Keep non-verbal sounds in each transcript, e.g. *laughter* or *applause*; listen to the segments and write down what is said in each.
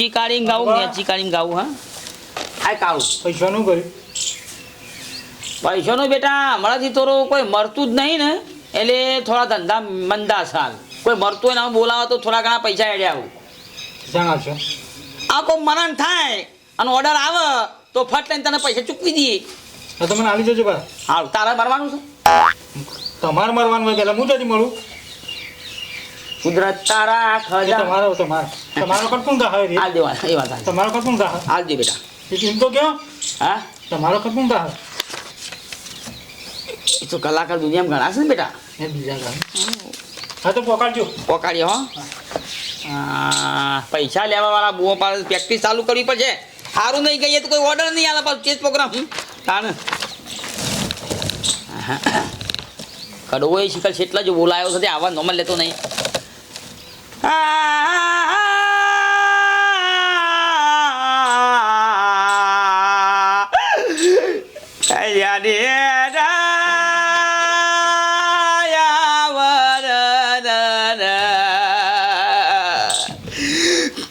ઊંચી કાઢીને ગાવું નેચી કાઢીને ગાવું હા. આ કાળું. પૈસાનું કર્યું. પૈસાનો બેટા હમણાંથી થોડું કોઈ મરતું જ નહીં ને. એટલે થોડા ધંધા મંદા સાલ. કોઈ મરતું હોય ને બોલાવો તો થોડા ઘણા પૈસા એડે આવું. જાણ છો આ કોઈ મરણ થાય અને ઓર્ડર આવે તો ફટ લઈને તને પૈસા ચૂકવી દઈએ. તો તમે આવી જજો બા. હાલ તારે મરવાનું છે. તમારે મરવાનું હોય પહેલાં હું જતી મળું કુદરત તારા ખજા તમારો તમારો તમારો કટકું દા રે? હાલ દેવા એ વાત. તમારો કટકું દા હાલ દે બેટા. એમ તો કહો હા? તમારો કટકું દા એ તો કલાકાર દુનિયામાં ઘણા છે ને બેટા. એ બીજા ઘણા હા તો પોકાડજો પોકાડ્યો હો. પૈસા લેવા વાળા બુઓ પાસે પ્રેક્ટિસ ચાલુ કરવી પડશે. સારું નહીં કહીએ તો કોઈ ઓર્ડર નહીં આવે પાછું ચેસ પ્રોગ્રામ તાણ. કડવો એ શિખર છેટલા જો બોલાયો છે તે આવા નોમલ લેતો નહીં. या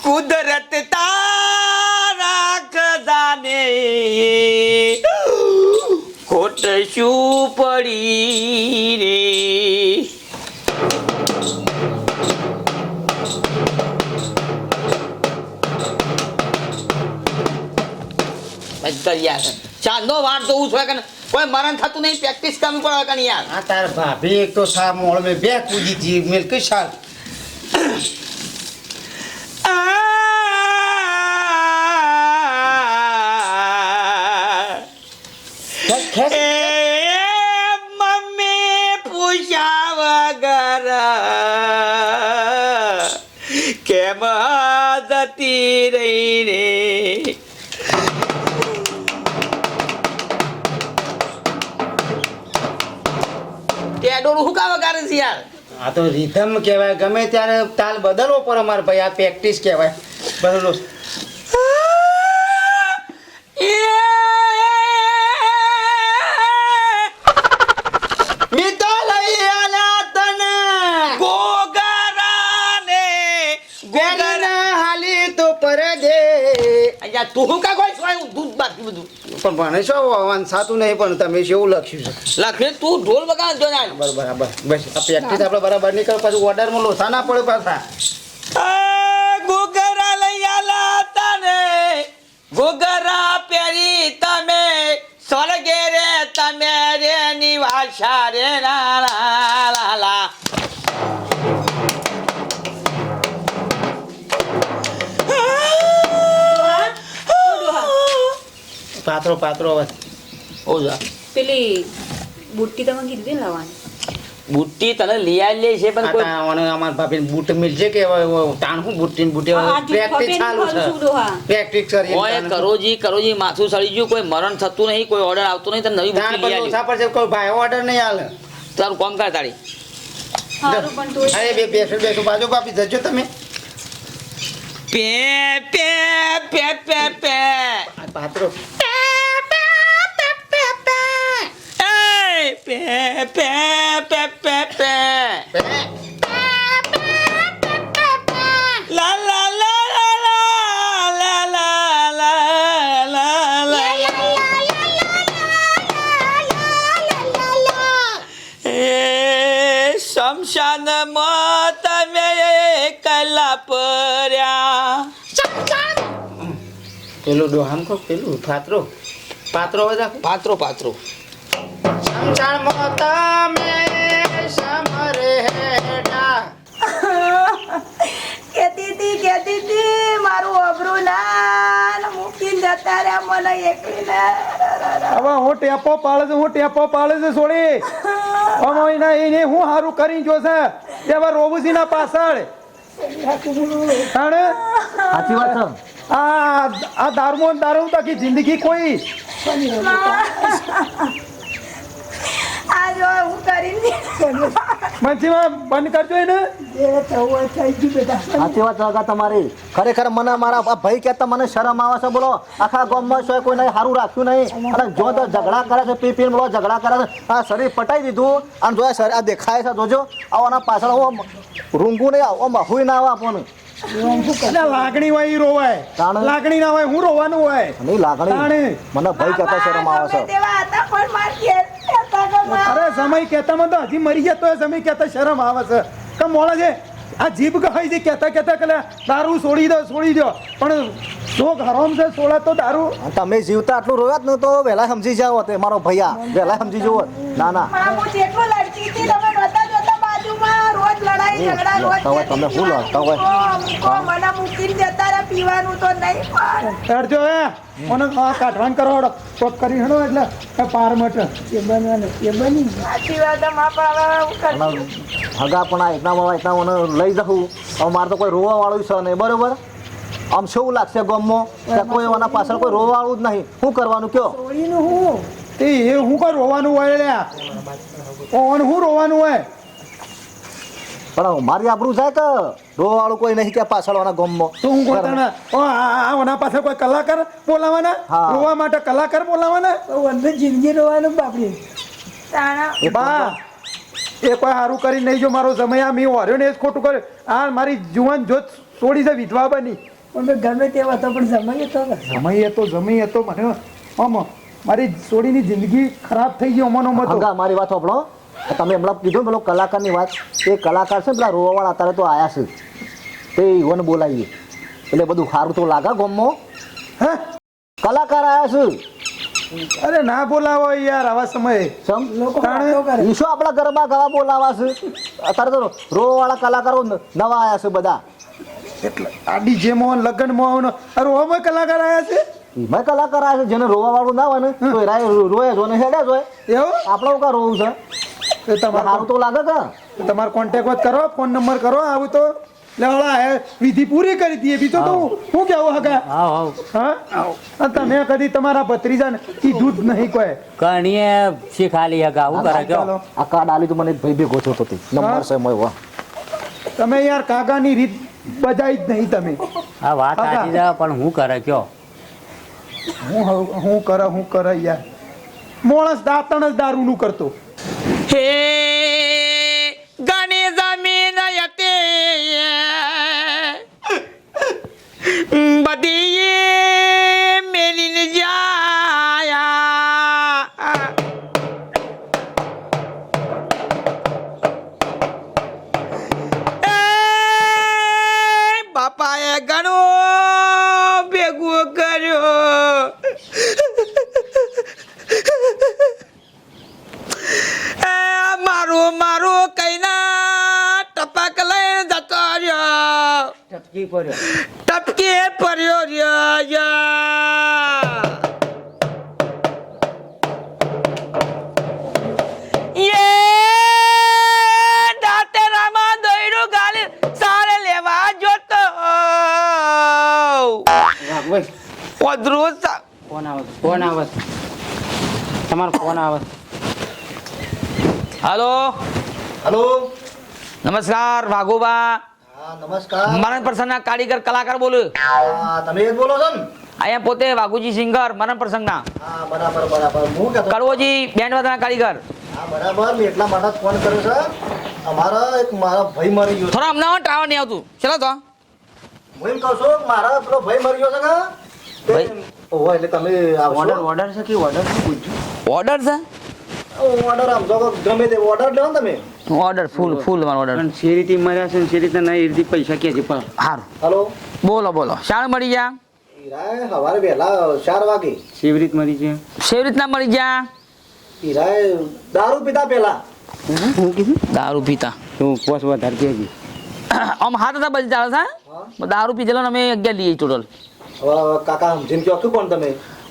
कुदरत ताराख जाने खोट शू पडी रे. યાર. ચાંદો વાર તો હું કે કોઈ મરણ થતું નહીં પ્રેક્ટિસ કરવી પડે કણ યાર? આ તાર ભાભી એક તો સા મોળ મેં બે કૂદી જી મેલ કે સાલ? મમ્મી પૂછ્યા વગર. કેમ જતી રહી રે ટેડોળું શું કા વગાડે છે યાર? આ તો રીધમ કહેવાય ગમે ત્યારે તાલ બદલવો પડે મારે ભાઈ આ પ્રેક્ટિસ કહેવાય. બદલો મિતો અહીંયા તું કા કોઈ સોય દૂધ બાકી બધું. પણ ભણે છો નહીં પણ તમે શું લખ્યું છે? લખે તું ઢોલ વગાડ જો ના બરાબર બરાબર. બસ આ પ્રેક્ટિસ આપણે બરાબર નીકળ પાછું ઓર્ડરમાં લોસા ના પડે પાછા. ગોગરા લઈ આલા તને ગોગરા પેરી તમે સ્વર્ગે રે તમે રે નિવાસા રે લા લા લા. પાત્રો પાત્રો અવાજ ઓ જા. પેલી બુટ્ટી તમે કીધી લાવવાની? બુટ્ટી તને લઈ લે છે પણ કોઈ અમારા ભાભી બુટ મિલશે કે તાણ હું બુટ્ટી ને બૂટે પ્રેક્ટિસ ચાલુ છે. પ્રેક્ટિસ કરી ઓય કરોજી કરોજી માથું સળી ગયું કોઈ મરણ થતું નહીં કોઈ ઓર્ડર આવતો નહીં તને નવી બુટ્ટી લઈ પર પર છે કોઈ ભાઈ ઓર્ડર નહીં આલે. તારું કોમ કર તારી અરે બે બેસો બેસો બાજુ ભાભી જજો તમે. પે પે પે પે પે. પાત્રો. પે પે પે પે પે La la la la la la la la la la. એ શમશાનમાં તમે કલા પર્યા પેલું ડોહામ કો પેલું પાત્રો? પાત્રો હવે પાત્રો પાત્રો. હવે હું ટેપો પાડે છે હું ટેપો પાડે છે છોડી આમાં એના હું સારું કરી જો છે? એવા રોબુસી ના પાછળ. સાચી વાત આ આ દારૂ દારૂ તકી જિંદગી કોઈ. જો હું કરીને બંધ કરજો એને. જે થવું હોય થઈ ગયું બેટા સાચી વાત છે તમારી. ખરેખર મને મારા ભાઈ કહેતા મને શરમ આવે છે બોલો. આખા ગામમાં કોઈ નહીં સારું રાખ્યું નહીં. અને જો તો ઝઘડા કરે છે પી પીને બોલો ઝઘડા કરે છે. આ શરીર પટાઈ દીધું. અને જો શરીર આ દેખાય છે જોજો. આવવાના પાછળ રૂંગું નહીં આવો મહુઈ ના આવે આપણને. લાગણી હોય રોવાય? લાગણી ના હોય હું રોવાનું હોય. નહીં લાગણી? મને ભાઈ કહેતા શરમ આવે છે. કહેતા અરે સમય કહેતામાં તો હજી મરી જતો સમય કહેતા શરમ આવે છે. કે મોળા છે? આ જીભ કહી છે કહેતા કહેતા કે દારૂ છોડી દો છોડી દો. પણ જો હરામ છે છોડે તો દારૂ. તમે જીવતા આટલું રોયા જ ન તો વહેલા સમજી જાવ તે મારો ભૈયા વહેલા સમજી જવો ના ના. લડાઈ ઝઘડા રોજ લડતા હોય તમે શું લડતા હોય? મૂકો, મૂકો, મને મૂકીને જતા પીવાનું તો નહીં પણ. હે મને આ કાઢવાન કરો કોક કરી હળો એટલે પાર મટે. એ બનવાનું એ બની સાચી વાત મા પણ હવે હું કરતી? અને હગા પણ આ એટલા મને લઈ જવું હવે મારે તો કોઈ રોવા વાળું છે નહીં બરોબર? આમ શું લાગશે ગમમાં કે કોઈ એના પાછળ કોઈ રોવા વાળું જ નહીં. શું કરવાનું કયો? છોડીનું હું? તે એ હું કઈ રોવાનું હોય લ્યા? ઓન હું રોવાનું હોય? પણ મારી આબરૂ જાય કે રોવા વાળું કોઈ નહીં કે પાછળ વાળા ગમમાં? તો હું ગોતાના ઓ આ આ ઓના પાસે કોઈ કલાકાર બોલાવાના? હા. રોવા માટે કલાકાર બોલાવાના? જિંદગી રોવાનું બાપડી. તાણા એ બા એ કોઈ સારું કરી નહીં જો મારો સમય આ મેં વર્યો ને એ જ ખોટું કર્યું. આ મારી જુવાન જોત છોડી છે વિધવા બની. પણ ગમે તેવા તો પણ સમય હતો સમય હતો સમય હતો મને આમ મારી છોડીની જિંદગી ખરાબ થઈ ગઈ અમનો મતો મારી વાત સાંભળો. તમે હમણાં કીધું ને પેલો કલાકારની વાત એ કલાકાર છે પેલા રોવા વાળા અત્યારે તો આયા છે. તે ઈવન બોલાવીએ. એટલે બધું સારું તો લાગે ગમો હે? કલાકાર આયા છે. અરે ના બોલાવો યાર આવા સમયે. સમ? લોકો તાણે? વાતો કરે. ઈશો આપણા ગરબા ગાવા બોલાવા છે. અત્યારે તો રોવા વાળા કલાકારો ન- નવા આયા છે બધા. એટલે આ ડીજે મોહન લગ્ન મોહન અરે ઓમાં કલાકાર આવ્યા છે? એમાં કલાકાર આયા છે. જેને રોવા વાળું ના હોય ને તો રોય જ ને હેડે જ હોય. એવું? આપણે કા રોવું છે. એ તમારે તો લાગે કે? તમારો કોન્ટેક્ટ કરો ફોન નંબર કરો આવું તો લેવડા હે વિધિ પૂરી કરી દઈએ બીજો તો હું- કેવું હગા? હા? તમે કદી તમારા ભત્રીજાને કીધું જ નહીં કોઈ. કણીએ શીખાલી હગા હું કરે કે આ કાર્ડ આલી તો મને ભાઈ ભેગો થતો હતી નંબર છે મોય તમે યાર કાકાની રીત બજાઈ જ નહીં તમે. આ વાત હગા. જા પણ હું કરે કયો? હું હવ- હું કરે હું કરે યાર. મોણસ દાંતણ જ દારૂનું કરતો. હે ટપકી પડ્યો ટપકી પડ્યો રહ્યો યા. યે દાંતેરામાં દોયડું ગાલી સારે લેવા જોતો. ભાઈ. ઓદરું સા- ફોન આવે ફોન આવે તમારો ફોન આવે હલો. હાલો. નમસ્કાર ભાગુબા નમસ્કાર. મરણ પ્રસંગના કારીગર કલાકાર બોલું. તમે જ બોલો છો ને અહીંયા પોતે વાઘુજી સિંગર મરણ પ્રસંગના. હા બરાબર બરાબર. હું કહેતો કડવોજી બેન્ડ વાદળના કારીગર. હા બરાબર. મેં એટલા માટે ફોન કર્યો છે. અમારા એક મારો ભાઈ મરી ગયો થોડા અમને ટાવર નહીં આવતું. ચલો તો. હું એમ કહું છું કે મારા પેલો ભાઈ મરી ગયો છે કે ભાઈ? ઓહો એટલે તમે ઓર્ડર ઓર્ડર છે કે ઓર્ડર છે? પૂછ્યું ઓર્ડર છે ઓર્ડર આમ જો ગમે તે ઓર્ડર લો ને તમે. ઓર્ડર ફૂલ ફૂલ મારો ઓર્ડર પણ જે રીતે મર્યા છે ને જે રીતે નહીં એ રીતે પૈસા કે છે પણ સારું હલો. બોલો બોલો. શાળ મળી ગયા? હીરાએ સવારે વહેલા ચાર વાગે. કેવી મળી મરી છે સેવી રીતના મળી ગયા? હીરાએ દારૂ પીતા પહેલા. હું કીધું? દારૂ પીતા તું પોસ વધારે કહેજે આમ હાથ હતા બધી ચાલે છે દારૂ પીધેલો ને અમે અગિયાર લઈએ ટોટલ કાકા સમજીને કહો કોણ તમે?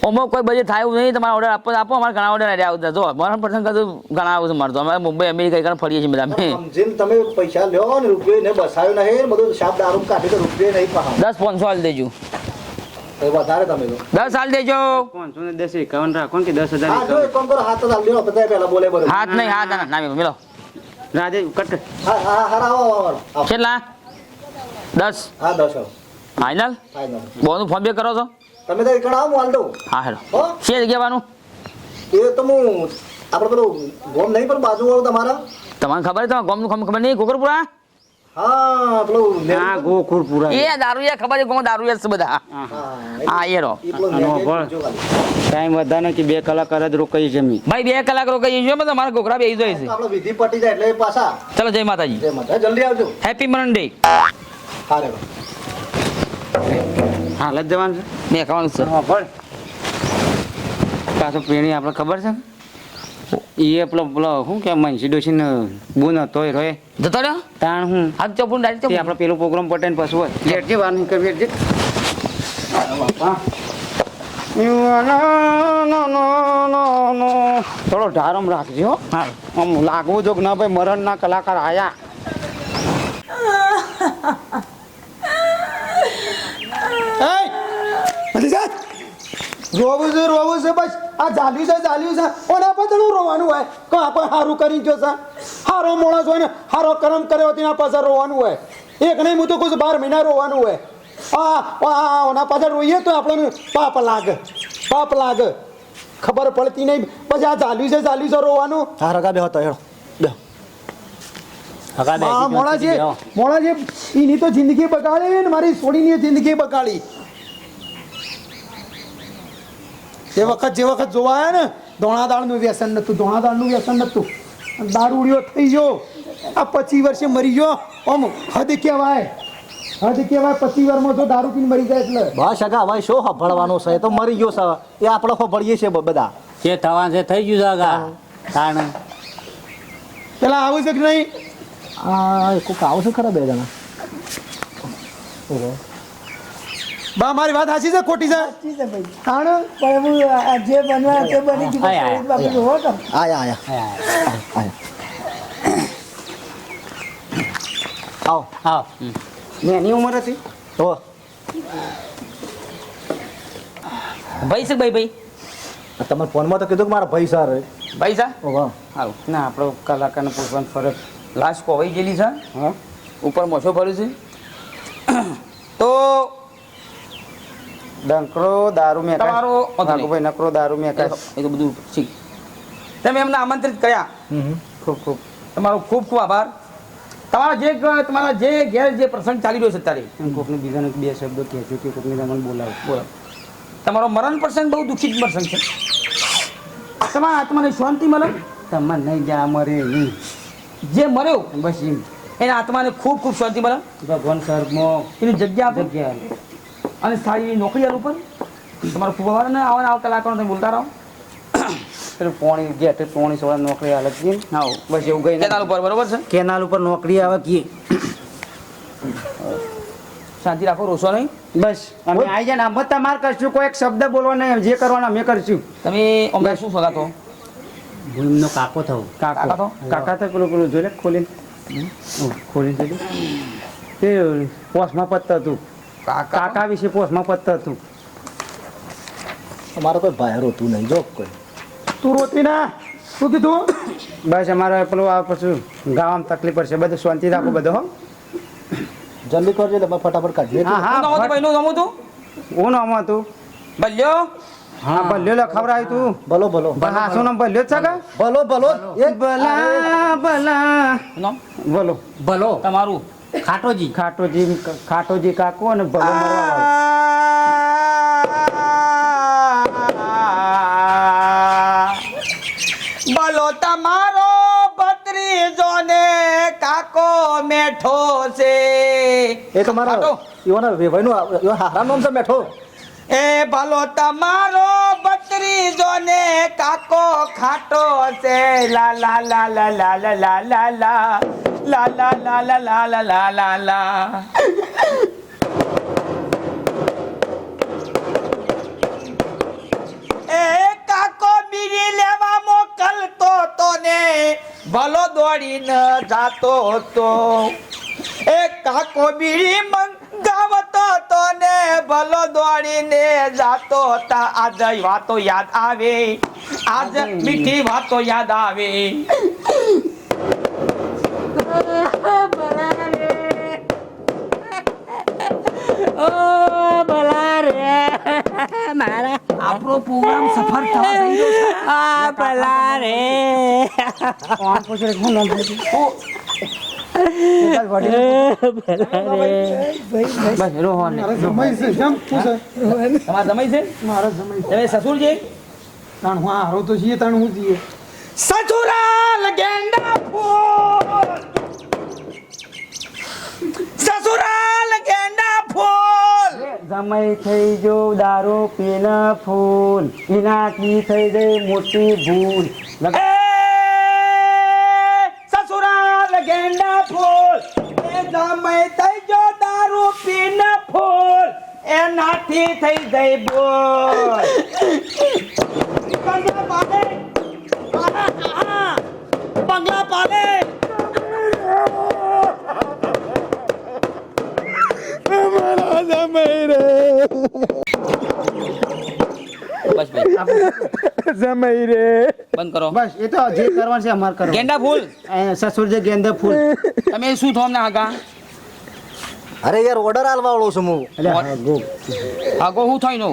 ઓમાં કોઈ બજેટ થાય એવું નહીં તમારે ઓર્ડર આપો આપો અમારે ઘણા ઓર્ડર આવ્યા આવતા જો મરણ પ્રસંગ કશું ઘણા આવું છે મારે તો. અમે મુંબઈ અમેરિકા કઈ ફરીએ છીએ બધા. જેમ તમે પૈસા લ્યો ને રૂપિયો ને બસાયો નહીં બધું સાપ દારૂ કાઢી તો રૂપિયો નહીં પાહા. દસ પાંચસો હાલ દેજો. વધારે તમે દસ હાલ દેજો. પાંચસો ને દસ એકાવન રાખો કે દસ હજાર હા જો એક કામ કરો હાથ બોલે બરોબર. નહીં હાથ ના ના મેલો. રાજે કટ. કેટલા? દસ. હા દસ બોનું ફોન પે કરો છો? તમે તો એકણ આવો હું હાલ દઉં. હા હેલો. હો? છે જગ્યાવાનું એ તો હું આપણે પેલું ગોમ નહીં પણ બાજુ વાળું તમારા? તમને ખબર છે ગોમનું ખબર નહીં? ગોકરપુરા હા પેલું હા ગોકુળ એ દારૂયા ખબર છે કોણ દારૂયા છે બધા. હા. એ રો. ટાઈમ વધારે કે બે કલાક જ રોકાઈ જમી ભાઈ બે કલાક રોકાઈ જજો બધા મારા બેસી જાય છે. આપણો વિધિ પટી જાય એટલે પાછા. ચલો જય માતાજી. જય માતા જલ્દી આવજો. હેપી મનડે હા રે હાલ જ જવાનું છે. બે ખાવાનું છે. હા પાછો પ્રેણી આપણે ખબર છે એ પેલો પેલો શું કે મનસી ડોસીને બોન હતો એ રોય. જતો રહ્યો? તાણ હું. આજ તે આપણે પેલો પ્રોગ્રામ પટાઈને પાછું હોય. લેટજે વાર નહીં કરવી લેટજે થોડો ઢારમ રાખજો હો. આમ લાગવું જો ના ભાઈ મરણના કલાકાર આયા એય! બધી જાત! રોવું છે રોવું છે બસ. આ ઝાલ્યું છે ચાલ્યું છે. ઓના પાછળ રોવાનું હોય. કો આપણે સારું કરી ગયો છે. સારો મોણસ હોય ને સારો કર્મ કર્યો તેના પાછળ રોવાનું હોય. એક નહીં હું તો કહું બાર મહિના રોવાનું હોય. આ ઓના પાછળ રોઈએ તો આપણને પાપ લાગે. પાપ લાગે. ખબર પડતી નહીં. પછી આ ઝાલ્યું છે ચાલ્યું છે રોવાનું. હા રગા બે હતો હેડો. બે ગયો, છે. છે એની તો જિંદગી બગાડી ને મારી છોડીની જિંદગી બગાડી. તે વખત જે વખત જોવા આવ્યા ને ધોણાદાળનું વ્યસન નતું દોણાદાળનું વ્યસન નતું. દારૂડિયો થઈ ગયો. આ પચી વર્ષે મરી ગયો. આમ હદ કહેવાય. હદ કહેવાય પચીસ વર્ષમાં જો દારૂ પીને મરી જાય એટલે. બસ અગા ભાઈ શું હફળવાનો છે? એ તો મરી ગયો છે. એ આપણે હભળીએ છીએ બધા. જે થવાનું છે થઈ ગયું છે હગા તાણ. પેલા આવું છે કે નહીં? આ કોક આવું છે ખરા બે જણા? બા મારી વાત સાચી છે ખોટી છે? સાચી છે ભાઈ. તાણ પણ હું જે બનવા તે બની ગયું આય, આય, બાપુ જોવો તો. આયા આયા. આયા. આવો આવ. એની ઉંમર હતી? તો ભાઈ છે ભાઈ ભાઈ? તમે ફોનમાં તો કીધું કે મારા ભાઈ સર ભાઈ સા ઓહો સારું ના આપણો કલાકારને પૂછવાનું ફરજ. લાશ કોવાઈ ગયેલી છે હા. ઉપર મોછો ફર્યું છે. તો ડંકરો દારૂ મેં તમારો ભાઈ નકરો દારૂ મેં એ તો બધું ઠીક. તમે એમને આમંત્રિત કર્યા. ખૂબ ખૂબ. તમારો ખૂબ ખૂબ આભાર. તમારા જે તમારા જે ઘેર જે પ્રસંગ ચાલી રહ્યો છે અત્યારે. એમ કોકને બીજાને બે શબ્દો કહેજો કે કોકને તમને બોલાવો. બોલો. તમારો મરણ પ્રસંગ બહુ દુઃખિત પ્રસંગ છે. તમારા આત્માને શાંતિ મળે? તમારે નહીં જ્યાં મરે નહીં જે મર્યો બસ એમ. એના આત્માને ખૂબ ખૂબ શાંતિ મળે. ભગવાન સ્વર્ગમાં એની જગ્યા જગ્યા. અને સારી એવી નોકરી આલું પર તમારો ખૂબ આભાર ને આવા ને આવા કલાકારો તમે બોલતા રહો. પેલું પોણી તે પોણી સોળા નોકરી હાલત ગઈ હા બસ એવું ગઈ કેનાલ ઉપર બરોબર છે? કેનાલ ઉપર નોકરી આવે કે શાંતિ રાખો રોશો નહીં. બસ અમે આવી જાય ને. અમે તમારે કરશું કોઈ એક શબ્દ બોલવાનો નહીં. જે કરવાના અમે કરશું. તમે અમે શું સગાતો ભૂમનો કાકો થવું. કાકા. કાકો તો? કાકા તો પેલું પેલું જોઈ લે ખોલીને. ખોલી ખોલીને જોઈ લે. તે પોસમાં પત્તા હતું. કાકા? વિશે પોસમાં પત્ત હતું. અમારો કોઈ ભાઈ રોતું નહીં જો કોઈ. તું રોતી ના? શું કીધું? બસ અમારે પેલું આ પછી ગાવામાં તકલીફ પડશે બધું શાંતિ રાખો બધું હો. જલ્દી કરજો એટલે ફટાફટ કાઢીએ હા હા ભાઈનું નામ હતું? હું નામ હતું? બલ્યો હા ભલ્યો લખાવરાયું તું. ભલો ભલો. હા શું નામ ભલ્યો છે કે ભલો ભલો. એક ભલા. ભલા નામ? બોલો. ભલો તમારું? ખાટોજી. ખાટોજી ખાટોજી કાકો અને ભલો. બોલો તમારો ભત્રીજો ને કાકો મેઠો છે. એ તમારો. ઈવોના વેવાઈનું આ- ઈવોના હારા નામ છે મેઠો. એ ભલો તમારો ભત્રીજો ને કાકો ખાટો છે. લા લા લા લા લા લા લા લા. La la la la la la la la. લેવા મોકલતો ભલો દોડીને જાતો હતો. એ કાકો બીડી મંગાવતો તો ને ભલો દોડીને જાતો હતા. આજ વાતો યાદ આવે. આજ મીઠી વાતો યાદ આવે. *laughs* મારા આપણો પ્રોગ્રામ સફળ થવા જઈ *laughs* હું *laughs* છે? તો છીએ રે હું નામ પૂછું સસુરા લગે જમાઈ થઈ જો દારૂ પીને ફૂલ. એનાથી થઈ ગઈ મોટી ભૂલ. સસુરાલ ગેંડા ફૂલ. એ સમય થઈ જો દારૂ પીને ફૂલ. એનાથી થઈ ગઈ બોલ બંગલા પાલે બસ ભાઈ. જમાઈ રે. બંધ કરો. બસ એ તો જે કરવાનું છે અમાર કરો ગેંડા ફૂલ. સસુર જે ગેંડા ફૂલ. તમે શું થો અમને આગા અરે યાર ઓર્ડર આલવા વાળો છું હું. એટલે આગો. હાગો થઈ નો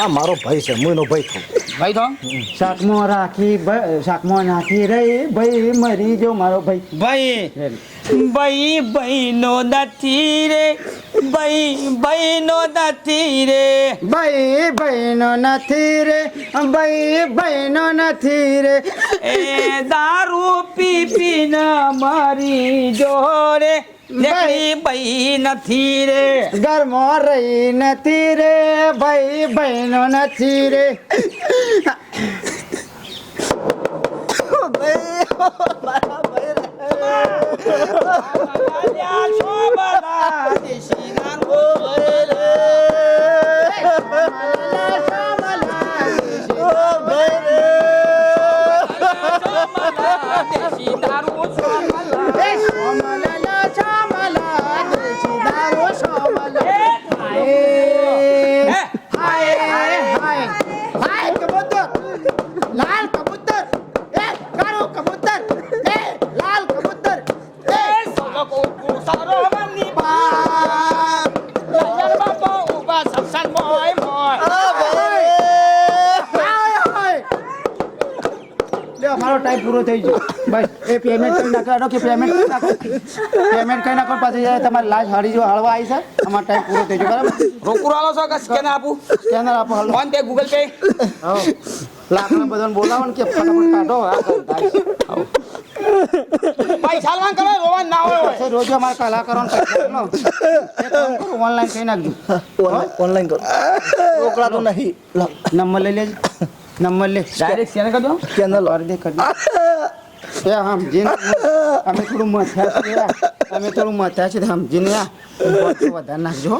આ મારો ભાઈ છે હું એનો ભાઈ છું ભાઈ થો? શાકમાં રાખી શાકમાં નાખી રે ભાઈ મરી જો મારો ભાઈ. ભાઈ ભાઈ બહેનો નથી રે ભાઈ ભાઈનો નથી રે. ભાઈ બહેનો નથી રે ભાઈ ભાઈનો નથી રે. એ દારૂ પી પીને મારી જોડે નીકળી ભાઈ નથી રે. ઘરમાં રહી નથી રે ભાઈ બહેનો નથી રે. *laughs* આલ્યા છો બધા દેશી દારૂ. દેશી પૂરો થઈ ગયો. બસ એ પેમેન્ટ કરી નાખો. કે પેમેન્ટ કરી નાખો. પેમેન્ટ કરી નાખો પાછી જાય તમારે લાશ હાડી જો હળવા આવી છે. અમારો ટાઈમ પૂરો થઈ ગયો બરાબર? રોકડું આલો છો કે સ્કેનર આપું? સ્કેનર આપો હાલો. PhonePe Google Pay? હા લાકડા બધાને બોલાવો ને કે ફટાફટ કાઢો. પૈસા લવાન કરો રોવાન ના હોય. રોજ અમારા કલાકારોને પૈસા આપો. એક કામ કરો ઓનલાઈન કરી નાખજો. ઓનલાઈન કરો. રોકડા તો નહીં. નંબર લઈ લેજો. નંબર લે. ડાયરેક્ટ શેર કરી દો. ચેનલ. ઓર દે. કરી એ સમજીને અમે થોડું મથ્યા છે અમે થોડું મથ્યા છે સમજીને વધારે નાખજો.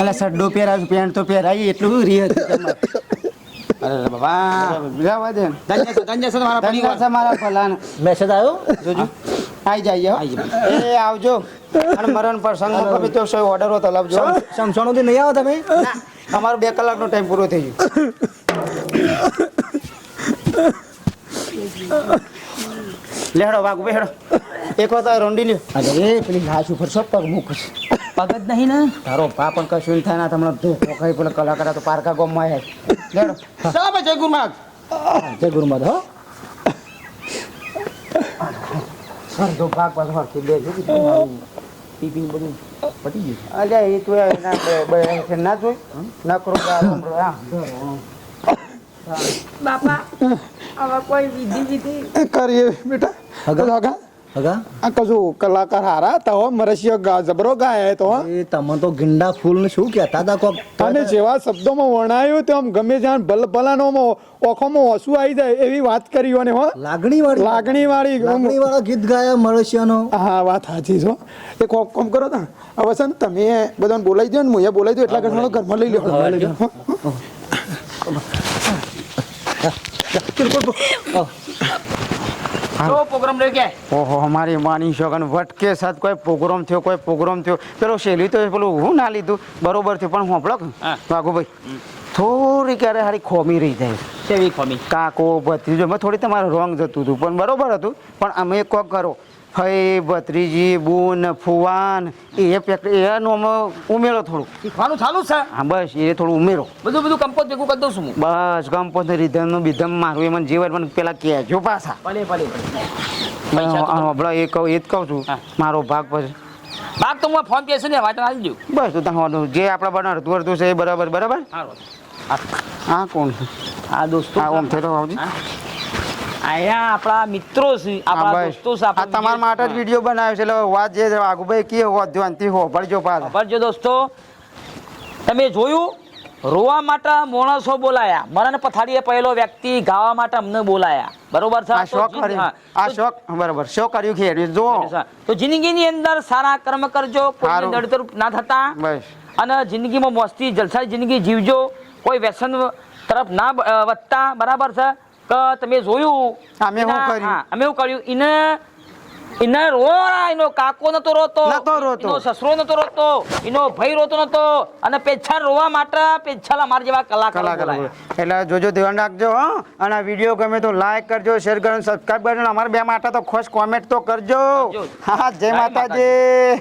અલા સડ્ડો પહેરાવ પેન્ટ તો પહેરાવી એટલું રી હતું અરે બાબા જવા દે. ધન્ય છે ધન્ય છે તમારા પરિવાર છે મારા ફલાન મેસેજ આવ્યો? જોજો. આઈ જાય એ આવજો. અને મરણ પ્રસંગમાં ગમે તો સોય ઓર્ડર હોતો લાવજો. સમસણોથી નહીં આવો તમે? અમારો બે કલાકનો ટાઈમ પૂરો થઈ ગયો. લેડો વાઘ બેહડો એક વાર રોંડી લ્યો. અરે પેલી લાશ ઉપર છો પગ મૂક પગ જ નહીં ને? તારો પા પણ કશું થાય ના તમને ધોકો ખાઈ પેલા કલાકાર તો પારકા ગોમમાં આવ્યા લેડો. ચાલો જય ગુરુમાગ જય ગુરુમાગ હો. અડધો ભાગ પાછો હરખી બે છે પીપી બધું પટી ગયું અલ્યા એ તો એના બે- બે ના જોઈ? ના *coughs* કરો બાપા હવે કોઈ વિધિ વિધિ? કરીએ બેટા. હગા. હગા. આ કશું કલાકાર હારા? તો મરસિયો ગા જબરો ગાય તો એ તમે તો ગિંડા ફૂલ ને શું કહેતા હતા કોક? અને જેવા શબ્દોમાં વર્ણાયું તો આમ ગમે જ્યાં ભલ ભલાનો ઓખોમાં ઓસું આવી જાય એવી વાત કરી અને હો. લાગણી વાળી લાગણી વાળી લાગણી વાળા ગીત ગાયા મળશિયાનો હા વાત સાચી છો એ કોક કોમ કરો તા. હવે છે ને તમે બધાને બોલાવી દો ને હું બોલાવી દો એટલા ઘરનો ઘરમાં લઈ લો હો. તો પ્રોગ્રામ રહ્યો કે? ઓહો અમારી માની શોગન વટકે સાથ કોઈ પ્રોગ્રામ થયો કોઈ પ્રોગ્રામ થયો. પેલો શેલી તો પેલું હું ના લીધું બરોબર થયું પણ હું હા. વાઘુભાઈ થોડી ક્યારે હારી ખોમી રહી જાય. કેવી ખોમી? કાકો ભત્રીજો મેં થોડી તમારે રોંગ જતું હતું પણ બરોબર હતું. પણ અમે કોક કરો. ફઈ ભત્રીજી બુન ફુવાન એ પેક એનો અમે ઉમેરો થોડું. શીખવાનું ચાલુ છે? હા બસ એ થોડું ઉમેરો. બધું બધું કંપોઝ ભેગું કરી દઉં છું હું. બસ રીધમનું બીધમ મારું એ મને જીવન મને પેલા કહેજો પાછા. ભલે ભલે હમણાં એ કહું એ જ કહું છું. મારો ભાગ પછી. ભાગ તો હું ફોન પે છે ને વાત આવી દઉં. બસ તો તમારું જે આપણા બને અડધું અડધું છે એ બરાબર બરાબર? હા કોણ આ દોસ્તો. હા થઈ રહ્યો આવજી. અહીંયા આપણા મિત્રો છે આપણા દોસ્તો છે આ તમારા માટે જ વીડિયો બનાવ્યો છે એટલે વાત જે વાઘુભાઈ કે હો ધ્યાનથી હો ભરજો પાછા. ખબર દોસ્તો. તમે જોયું? રોવા માટે માણસો બોલાયા. મરણ પથારીએ પહેલો વ્યક્તિ ગાવા માટે અમને બોલાયા. બરોબર છે? આ શોખ આ શોખ બરાબર. શોખ કર્યું ખેડ્યું જો તો જિંદગીની અંદર સારા કર્મ કરજો કોઈ નડતર ના થતા. બસ. અને જિંદગીમાં મોસ્તી જલસાઈ જિંદગી જીવજો. કોઈ વ્યસન તરફ ના વધતા. બરાબર છે? કે તમે જોયું? અમે શું કર્યું? અમે શું કર્યું? એને એને રોવા એનો કાકો નતો રોતો. નતો રોતો. એનો સસરો નતો રોતો. એનો ભાઈ રોતો નતો. અને પેછાલ રોવા માટે પેછાલ માર જેવા કલાકાર એટલે જોજો ધ્યાન રાખજો હા. અને આ વીડિયો ગમે તો લાઈક કરજો શેર કરજો સબસ્ક્રાઈબ કરજો. અમારા બે માટે તો ખોશ કોમેન્ટ તો કરજો. હા જય માતાજી.